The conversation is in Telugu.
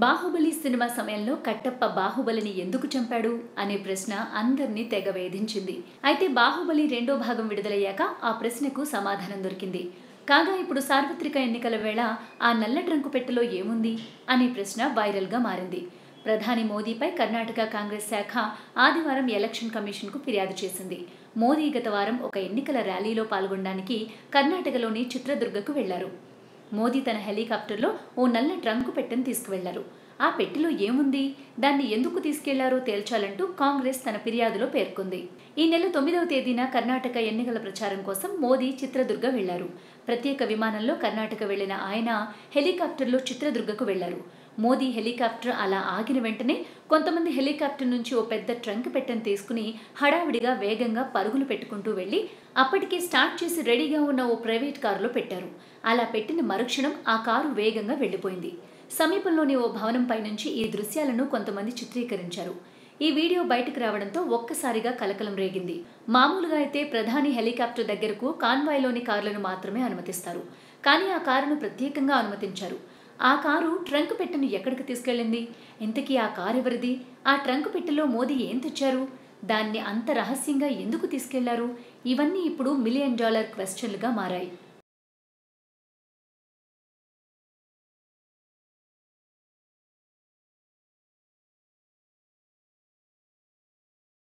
బాహుబలి సినిమా సమయంలో కట్టప్ప బాహుబలిని ఎందుకు చంపాడు అనే ప్రశ్న అందరినీ తెగ వేధించింది. అయితే బాహుబలి రెండో భాగం విడుదలయ్యాక ఆ ప్రశ్నకు సమాధానం దొరికింది. కాగా ఇప్పుడు సార్వత్రిక ఎన్నికల వేళ ఆ నల్ల ట్రంకు పెట్టెలో ఏముంది అనే ప్రశ్న వైరల్గా మారింది. ప్రధాని మోదీపై కర్ణాటక కాంగ్రెస్ శాఖ ఆదివారం ఎలక్షన్ కమిషన్కు ఫిర్యాదు చేసింది. మోదీ గత వారం ఒక ఎన్నికల ర్యాలీలో పాల్గొనడానికి కర్ణాటకలోని చిత్రదుర్గకు వెళ్ళారు. మోదీ తన హెలికాప్టర్లో ఓ నల్ల ట్రంకు పెట్టెను తీసుకువెళ్ళారు. ఆ పెట్టెలో ఏముంది? దాన్ని ఎందుకు తీసుకెళ్ళారో తేల్చాలంటూ కాంగ్రెస్ తన ఫిర్యాదులో పేర్కొంది. ఈ నెల తొమ్మిదవ తేదీన కర్ణాటక ఎన్నికల ప్రచారం కోసం మోదీ చిత్రదుర్గ వెళ్ళారు. ప్రత్యేక విమానంలో కర్ణాటక వెళ్ళిన ఆయన హెలికాప్టర్లో చిత్రదుర్గకు వెళ్ళారు. మోదీ హెలికాప్టర్ అలా ఆగిన వెంటనే కొంతమంది హెలికాప్టర్ నుంచి ఓ పెద్ద ట్రంక్ పెట్టెను తీసుకుని హడావిడిగా వేగంగా పరుగులు పెట్టుకుంటూ వెళ్ళి అప్పటికే స్టార్ట్ చేసి రెడీగా ఉన్న ఓ ప్రైవేట్ కారులో పెట్టారు. అలా పెట్టిన మరుక్షణం ఆ కారు వేగంగా వెళ్ళిపోయింది. సమీపంలోని ఓ భవనంపై నుంచి ఈ దృశ్యాలను కొంతమంది చిత్రీకరించారు. ఈ వీడియో బయటకు రావడంతో ఒక్కసారిగా కలకలం రేగింది. మామూలుగా అయితే ప్రధాని హెలికాప్టర్ దగ్గరకు కాన్వాయ్లోని కార్లను మాత్రమే అనుమతిస్తారు. కానీ ఆ కారును ప్రత్యేకంగా అనుమతించారు. ఆ కారు ట్రంక్ పెట్టెను ఎక్కడికి తీసుకెళ్ళింది? ఇంతకీ ఆ కారు ఎవరిది? ఆ ట్రంక్ పెట్టెలో మోదీ ఏం తెచ్చారు? దాన్ని అంత రహస్యంగా ఎందుకు తీసుకెళ్ళారు? ఇవన్నీ ఇప్పుడు మిలియన్ డాలర్ క్వశ్చన్లుగా మారాయి.